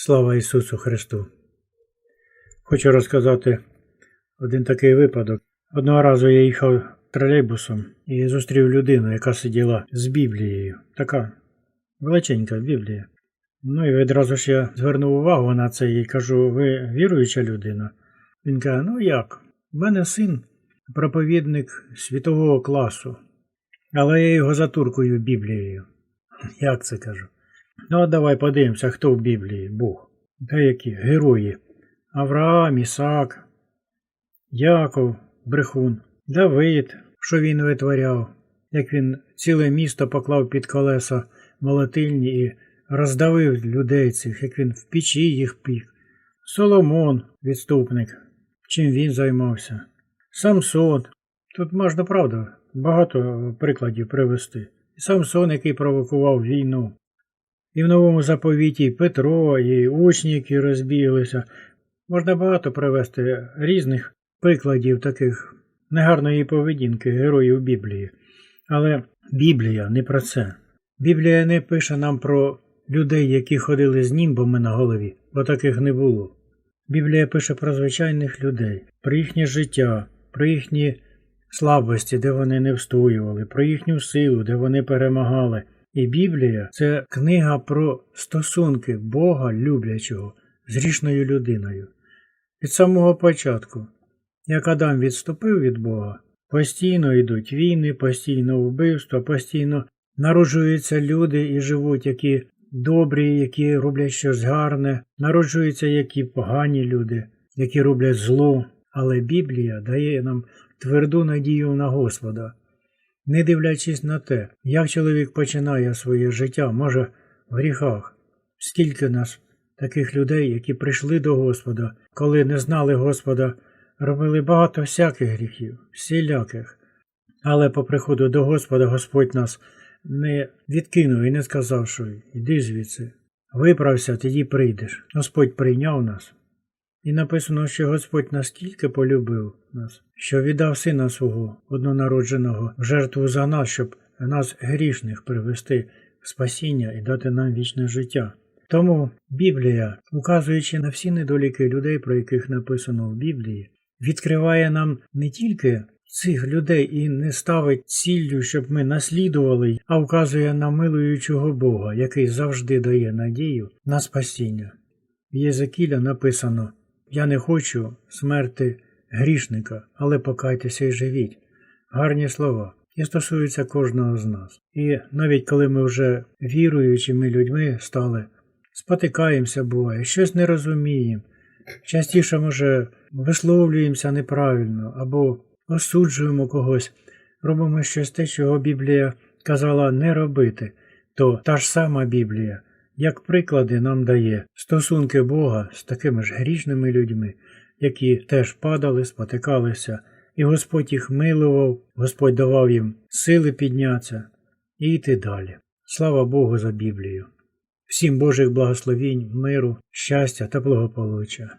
Слава Ісусу Христу! Хочу розказати один такий випадок. Одного разу я їхав тролейбусом і зустрів людину, яка сиділа з Біблією. Така величенька Біблія. Ну і відразу ж я звернув увагу на це і кажу: ви віруюча людина? Він каже: Ну як? У мене син проповідник світового класу, але я його затуркую Біблією. Як це кажу? Ну, давай подивимося, хто в Біблії Бог. Деякі герої. Авраам, Ісаак, Яков, Брехун, Давид, що він витворяв, як він ціле місто поклав під колеса молотильні і роздавив людей цих, як він в печі їх пік. Соломон, відступник, чим він займався. Самсон. Тут можна, правда, багато прикладів привести. Самсон, який провокував війну. І в новому заповіті Петро, і учні, які розбіглися. Можна багато привести різних прикладів таких негарної поведінки героїв Біблії. Але Біблія не про це. Біблія не пише нам про людей, які ходили з німбами на голові, бо таких не було. Біблія пише про звичайних людей, про їхнє життя, про їхні слабості, де вони не встоювали, про їхню силу, де вони перемагали. І Біблія це книга про стосунки Бога люблячого з грішною людиною. Від самого початку, як Адам відступив від Бога, постійно йдуть війни, постійно вбивства, постійно народжуються люди і живуть, які добрі, які роблять щось гарне, народжуються які погані люди, які роблять зло. Але Біблія дає нам тверду надію на Господа. Не дивлячись на те, як чоловік починає своє життя, може в гріхах, скільки нас таких людей, які прийшли до Господа, коли не знали Господа, робили багато всяких гріхів, всіляких. Але по приходу до Господа Господь нас не відкинув і не сказав, що йди звідси, виправся, тоді прийдеш. Господь прийняв нас. І написано, що Господь наскільки полюбив нас, що віддав сина свого однонародженого в жертву за нас, щоб нас грішних привести в спасіння і дати нам вічне життя. Тому Біблія, указуючи на всі недоліки людей, про яких написано в Біблії, відкриває нам не тільки цих людей і не ставить ціллю, щоб ми наслідували, а вказує на милуючого Бога, який завжди дає надію на спасіння. В Єзекіля написано Я не хочу смерти грішника, але покайтеся і живіть. Гарні слова. І стосуються кожного з нас. І навіть коли ми вже віруючими людьми стали, спотикаємося буває, щось не розуміємо, частіше, може, висловлюємося неправильно або осуджуємо когось, робимо щось те, чого Біблія казала не робити, то та ж сама Біблія, як приклади нам дає стосунки Бога з такими ж грішними людьми, які теж падали, спотикалися, і Господь їх милував, Господь давав їм сили піднятися і йти далі. Слава Богу за Біблію. Всім Божих благословінь, миру, щастя та благополуччя.